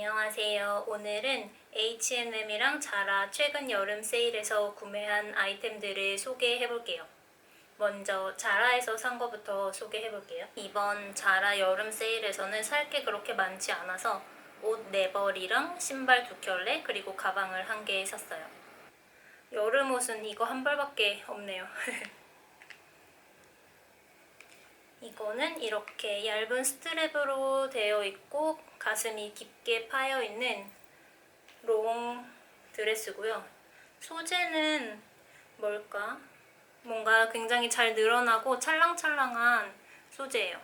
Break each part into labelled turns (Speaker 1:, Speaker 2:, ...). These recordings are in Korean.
Speaker 1: 안녕하세요. 오늘은 H&M이랑 자라 최근 여름 세일에서 구매한 아이템들을 소개해 볼게요. 먼저 자라에서 산 거부터 소개해 볼게요. 이번 자라 여름 세일에서는 살 게 그렇게 많지 않아서 옷네 벌이랑 신발 두 켤레 그리고 가방을 한 개 샀어요. 여름 옷은 이거 한 벌밖에 없네요. 이거는 이렇게 얇은 스트랩으로 되어 있고 가슴이 깊게 파여 있는 롱 드레스고요. 소재는 뭘까? 뭔가 굉장히 잘 늘어나고 찰랑찰랑한 소재예요.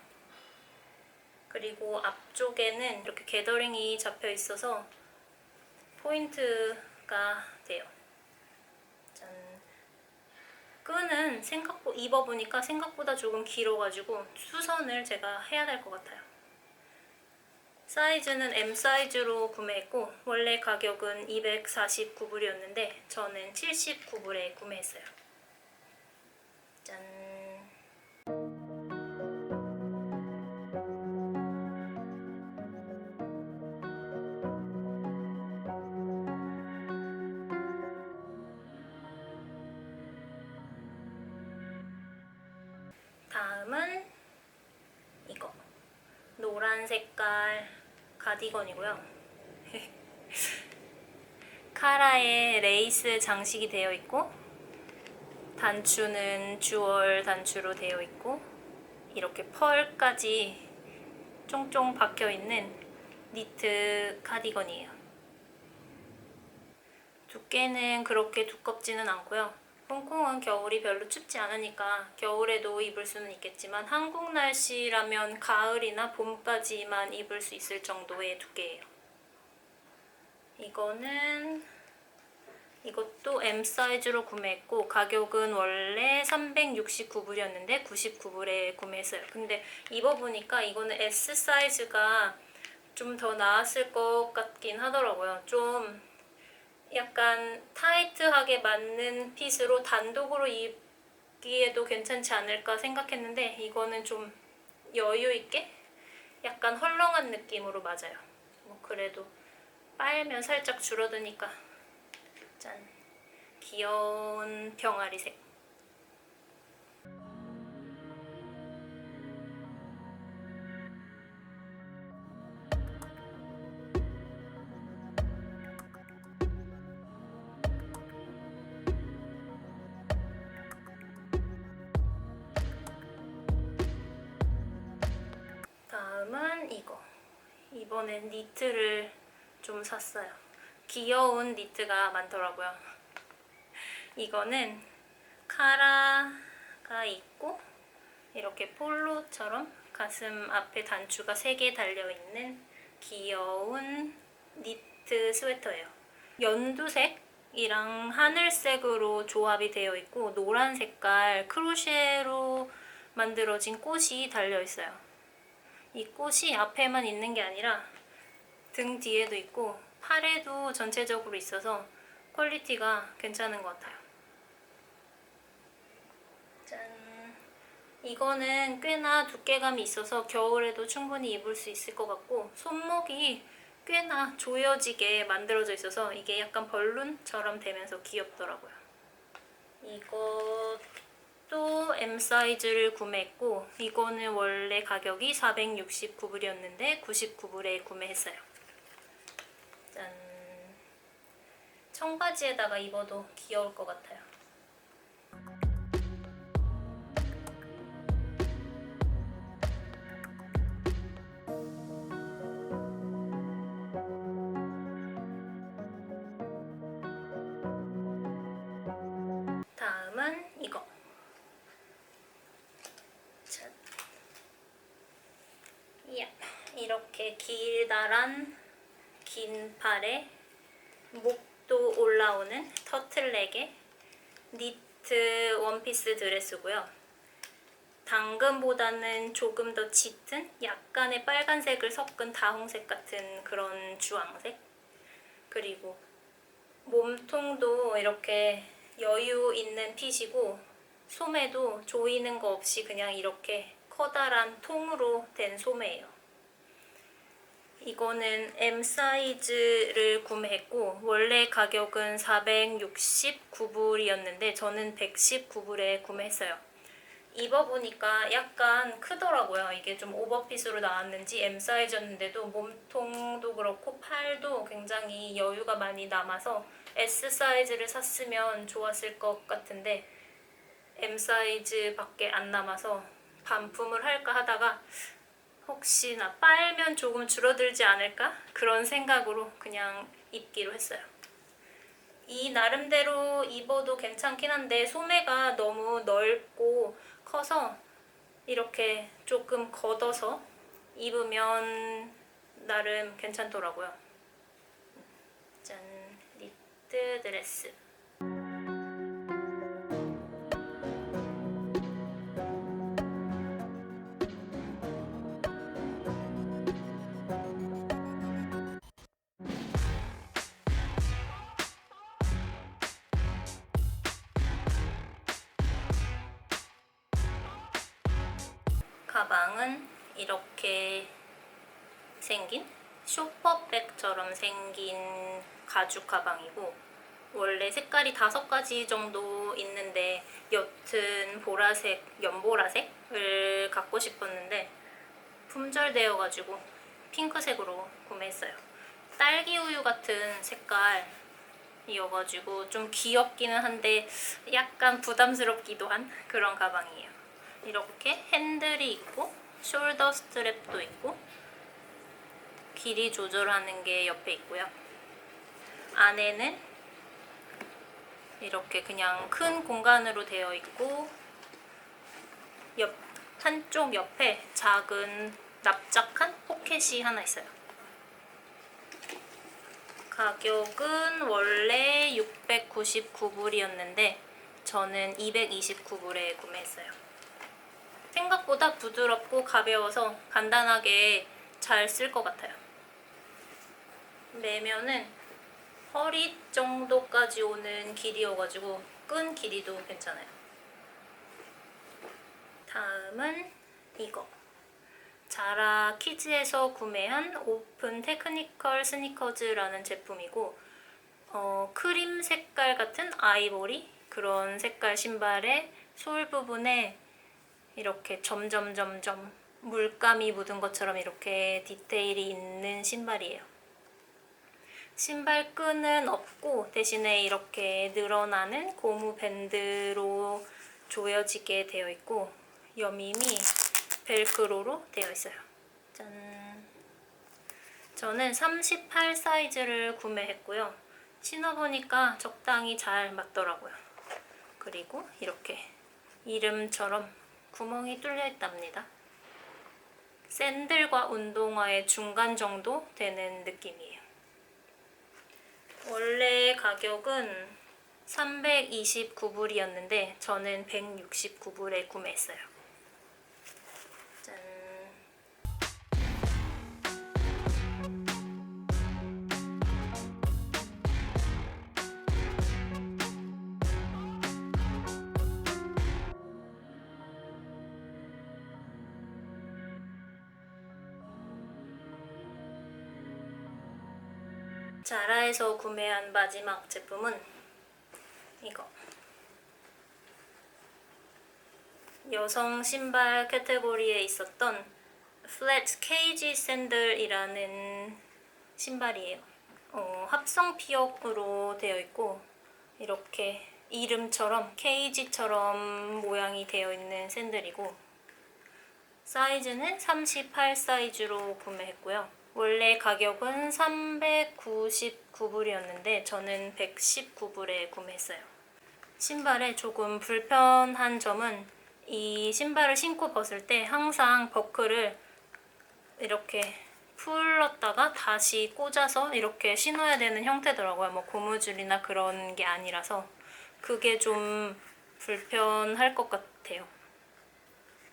Speaker 1: 그리고 앞쪽에는 이렇게 게더링이 잡혀 있어서 포인트가 돼요. 짠. 끈은 생각보 입어보니까 생각보다 조금 길어가지고 수선을 제가 해야 될 것 같아요. 사이즈는 M 사이즈로 구매했고 원래 가격은 249불이었는데 저는 79불에 구매했어요. 짠. 가디건이고요. 카라에 레이스 장식이 되어 있고 단추는 주얼 단추로 되어 있고 이렇게 펄까지 쫑쫑 박혀 있는 니트 카디건이에요. 두께는 그렇게 두껍지는 않고요. 홍콩은 겨울이 별로 춥지 않으니까 겨울에도 입을 수는 있겠지만 한국 날씨라면 가을이나 봄까지만 입을 수 있을 정도의 두께예요. 이거는 이것도 M 사이즈로 구매했고 가격은 원래 369불이었는데 99불에 구매했어요. 근데 입어보니까 이거는 S 사이즈가 좀 더 나았을 것 같긴 하더라고요. 좀 약간 타이트하게 맞는 핏으로 단독으로 입기에도 괜찮지 않을까 생각했는데 이거는 좀 여유 있게 약간 헐렁한 느낌으로 맞아요. 뭐 그래도 빨면 살짝 줄어드니까 짠 귀여운 병아리 색. 이번엔 니트를 좀 샀어요. 귀여운 니트가 많더라고요. 이거는 카라가 있고 이렇게 폴로처럼 가슴 앞에 단추가 3개 달려있는 귀여운 니트 스웨터예요. 연두색이랑 하늘색으로 조합이 되어 있고 노란 색깔 크로셰로 만들어진 꽃이 달려 있어요. 이 꽃이 앞에만 있는 게 아니라 등 뒤에도 있고 팔에도 전체적으로 있어서 퀄리티가 괜찮은 것 같아요. 짠. 이거는 꽤나 두께감이 있어서 겨울에도 충분히 입을 수 있을 것 같고 손목이 꽤나 조여지게 만들어져 있어서 이게 약간 벌룬처럼 되면서 귀엽더라고요. 이것도 M 사이즈를 구매했고 이거는 원래 가격이 469불이었는데 99불에 구매했어요. 짠. 청바지에다가 입어도 귀여울 것 같아요. 이렇게 길다란 긴 팔에 목도 올라오는 터틀넥의 니트 원피스 드레스고요. 당근보다는 조금 더 짙은 약간의 빨간색을 섞은 다홍색 같은 그런 주황색. 그리고 몸통도 이렇게 여유 있는 핏이고 소매도 조이는 거 없이 그냥 이렇게 커다란 통으로 된 소매예요. 이거는 M 사이즈를 구매했고 원래 가격은 469불이었는데 저는 119불에 구매했어요. 입어보니까 약간 크더라고요. 이게 좀 오버핏으로 나왔는지 M 사이즈였는데도 몸통도 그렇고 팔도 굉장히 여유가 많이 남아서 S 사이즈를 샀으면 좋았을 것 같은데 M 사이즈밖에 안 남아서 반품을 할까 하다가 혹시나 빨면 조금 줄어들지 않을까 그런 생각으로 그냥 입기로 했어요. 이 나름대로 입어도 괜찮긴 한데 소매가 너무 넓고 커서 이렇게 조금 걷어서 입으면 나름 괜찮더라고요. 짠 니트 드레스. 가방은 이렇게 생긴 쇼퍼백처럼 생긴 가죽 가방이고 원래 색깔이 다섯 가지 정도 있는데 옅은 보라색, 연보라색을 갖고 싶었는데 품절되어가지고 핑크색으로 구매했어요. 딸기 우유 같은 색깔이어가지고 좀 귀엽기는 한데 약간 부담스럽기도 한 그런 가방이에요. 이렇게 핸들이 있고 숄더 스트랩도 있고 길이 조절하는 게 옆에 있고요. 안에는 이렇게 그냥 큰 공간으로 되어 있고 옆 한쪽 옆에 작은 납작한 포켓이 하나 있어요. 가격은 원래 699불이었는데 저는 229불에 구매했어요. 생각보다 부드럽고 가벼워서 간단하게 잘 쓸 것 같아요. 매면은 허리 정도까지 오는 길이여가지고 끈 길이도 괜찮아요. 다음은 이거. 자라 키즈에서 구매한 오픈 테크니컬 스니커즈라는 제품이고 어, 크림 색깔 같은 아이보리 그런 색깔 신발의 솔 부분에 이렇게 점점점점 물감이 묻은 것처럼 이렇게 디테일이 있는 신발이에요. 신발 끈은 없고 대신에 이렇게 늘어나는 고무 밴드로 조여지게 되어 있고 여밈이 벨크로로 되어 있어요. 짠. 저는 38 사이즈를 구매했고요. 신어보니까 적당히 잘 맞더라고요. 그리고 이렇게 이름처럼 구멍이 뚫려 있답니다. 샌들과 운동화의 중간 정도 되는 느낌이에요. 원래 가격은 329불이었는데 저는 169불에 구매했어요. 구매한 마지막 제품은 이거. 여성 신발 카테고리에 있었던 플랫 케이지 샌들이라는 신발이에요. 어, 합성 피혁으로 되어 있고 이렇게 이름처럼 케이지처럼 모양이 되어 있는 샌들이고 사이즈는 38 사이즈로 구매했고요. 원래 가격은 399불이었는데 저는 119불에 구매했어요. 신발에 조금 불편한 점은 이 신발을 신고 벗을 때 항상 버클을 이렇게 풀렀다가 다시 꽂아서 이렇게 신어야 되는 형태더라고요. 뭐 고무줄이나 그런 게 아니라서 그게 좀 불편할 것 같아요.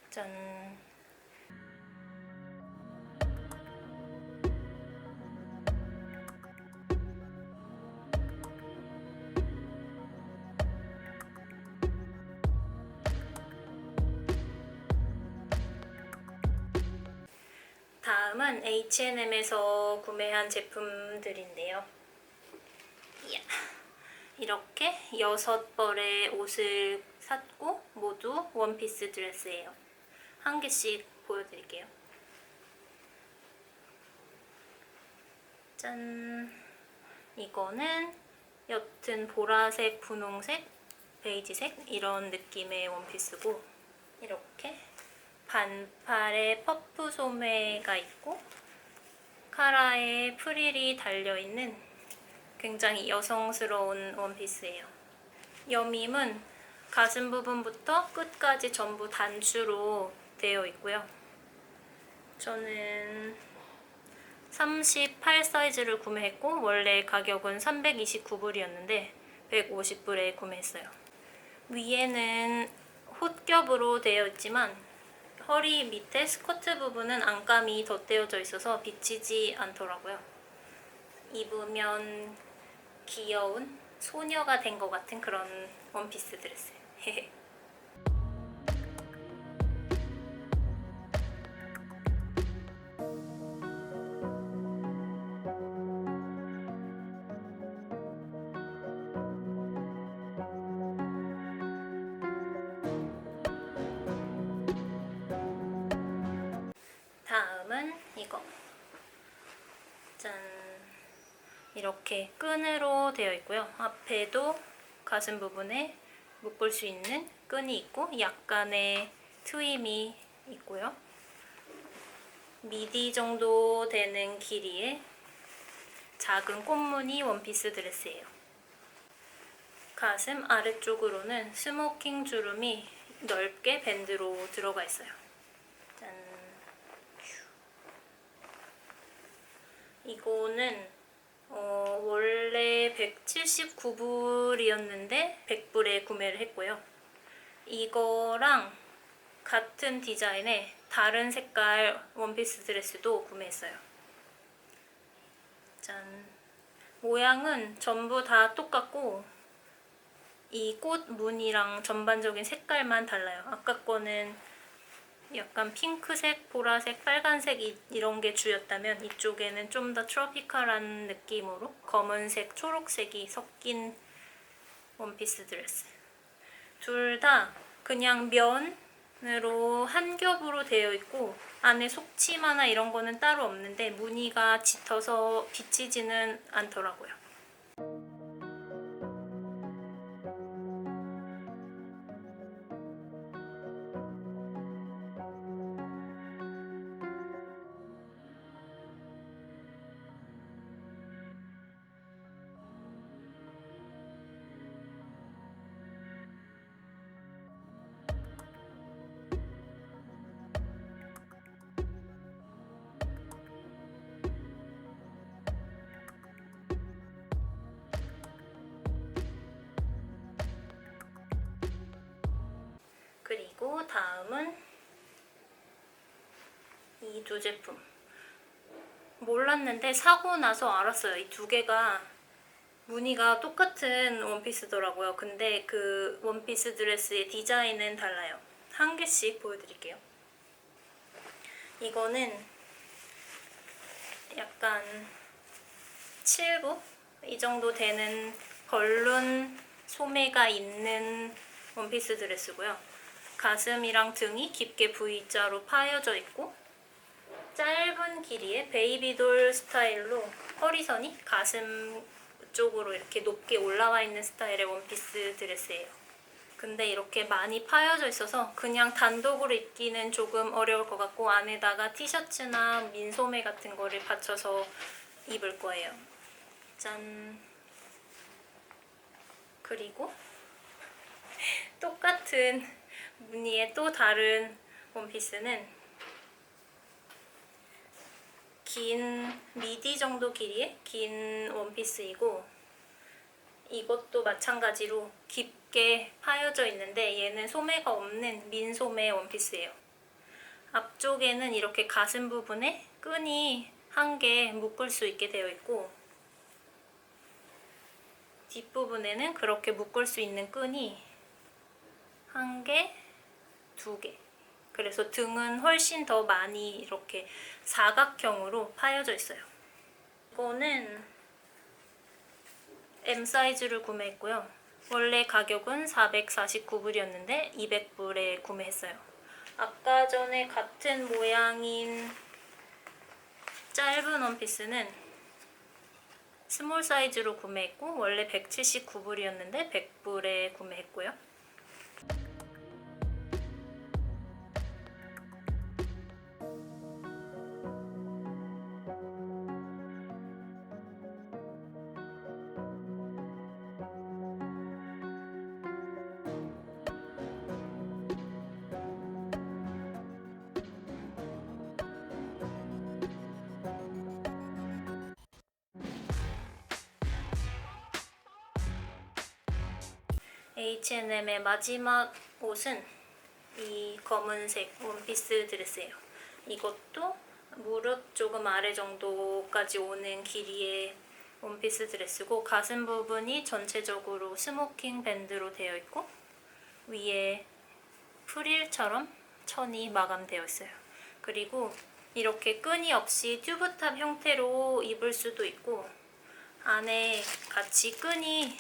Speaker 1: 짠. 다음은 H&M에서 구매한 제품들인데요. 이렇게 여섯 벌의 옷을 샀고 모두 원피스 드레스예요. 한 개씩 보여드릴게요. 짠. 이거는 옅은 보라색, 분홍색, 베이지색 이런 느낌의 원피스고 이렇게 반팔에 퍼프 소매가 있고 카라에 프릴이 달려있는 굉장히 여성스러운 원피스예요. 여밈은 가슴 부분부터 끝까지 전부 단추로 되어 있고요. 저는 38 사이즈를 구매했고 원래 가격은 329불이었는데 150불에 구매했어요. 위에는 헛겹으로 되어 있지만 허리 밑에 스커트 부분은 안감이 덧대어져 있어서 비치지 않더라고요. 입으면 귀여운 소녀가 된 것 같은 그런 원피스 드레스. 끈으로 되어 있고요. 앞에도 가슴 부분에 묶을 수 있는 끈이 있고 약간의 트임이 있고요. 미디 정도 되는 길이의 작은 꽃무늬 원피스 드레스예요. 가슴 아래쪽으로는 스모킹 주름이 넓게 밴드로 들어가 있어요. 짠. 이거는 어, 원래 179불이었는데 100불에 구매를 했고요. 이거랑 같은 디자인의 다른 색깔 원피스 드레스도 구매했어요. 짠. 모양은 전부 다 똑같고 이 꽃 무늬랑 전반적인 색깔만 달라요. 아까 거는 약간 핑크색, 보라색, 빨간색 이, 이런 게 주였다면 이쪽에는 좀 더 트로피컬한 느낌으로 검은색, 초록색이 섞인 원피스 드레스. 둘 다 그냥 면으로 한 겹으로 되어 있고 안에 속치마나 이런 거는 따로 없는데 무늬가 짙어서 비치지는 않더라고요. 그리고 다음은 이 두 제품. 몰랐는데 사고 나서 알았어요. 이 두 개가 무늬가 똑같은 원피스더라고요. 근데 그 원피스 드레스의 디자인은 달라요. 한 개씩 보여드릴게요. 이거는 약간 7부? 이 정도 되는 벌룬 소매가 있는 원피스 드레스고요. 가슴이랑 등이 깊게 V자로 파여져 있고 짧은 길이의 베이비돌 스타일로 허리선이 가슴 쪽으로 이렇게 높게 올라와 있는 스타일의 원피스 드레스예요. 근데 이렇게 많이 파여져 있어서 그냥 단독으로 입기는 조금 어려울 것 같고 안에다가 티셔츠나 민소매 같은 거를 받쳐서 입을 거예요. 짠. 그리고 똑같은 무늬의 또 다른 원피스는 긴 미디 정도 길이의 긴 원피스이고 이것도 마찬가지로 깊게 파여져 있는데 얘는 소매가 없는 민소매 원피스예요. 앞쪽에는 이렇게 가슴 부분에 끈이 한 개 묶을 수 있게 되어 있고 뒷부분에는 그렇게 묶을 수 있는 끈이 한 개, 두 개. 그래서 등은 훨씬 더 많이 이렇게 사각형으로 파여져 있어요. 이거는 M 사이즈를 구매했고요. 원래 가격은 449불이었는데 200불에 구매했어요. 아까 전에 같은 모양인 짧은 원피스는 스몰 사이즈로 구매했고 원래 179불이었는데 100불에 구매했고요. H&M의 마지막 옷은 이 검은색 원피스 드레스예요. 이것도 무릎 조금 아래 정도까지 오는 길이의 원피스 드레스고 가슴 부분이 전체적으로 스모킹 밴드로 되어 있고 위에 프릴처럼 천이 마감되어 있어요. 그리고 이렇게 끈이 없이 튜브탑 형태로 입을 수도 있고 안에 같이 끈이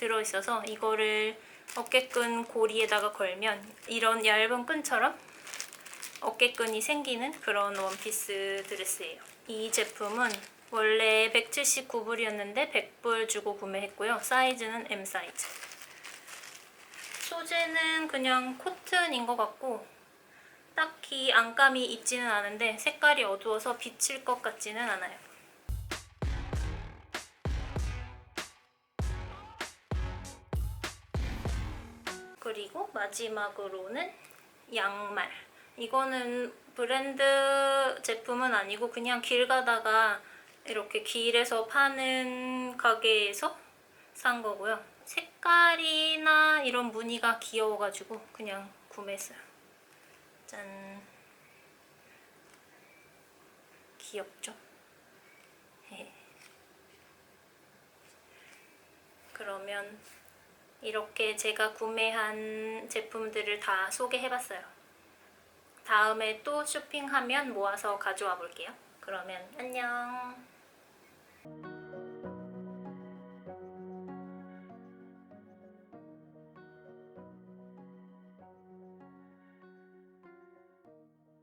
Speaker 1: 들어있어서 이거를 어깨끈 고리에다가 걸면 이런 얇은 끈처럼 어깨끈이 생기는 그런 원피스 드레스예요. 이 제품은 원래 179불이었는데 100불 주고 구매했고요. 사이즈는 M 사이즈. 소재는 그냥 코튼인 것 같고 딱히 안감이 있지는 않은데 색깔이 어두워서 비칠 것 같지는 않아요. 마지막으로는 양말. 이거는 브랜드 제품은 아니고 그냥 길 가다가 이렇게 길에서 파는 가게에서 산 거고요. 색깔이나 이런 무늬가 귀여워가지고 그냥 구매했어요. 짠. 귀엽죠? 예. 그러면 이렇게 제가 구매한 제품들을 다 소개해봤어요. 다음에 또 쇼핑하면 모아서 가져와 볼게요. 그러면 안녕.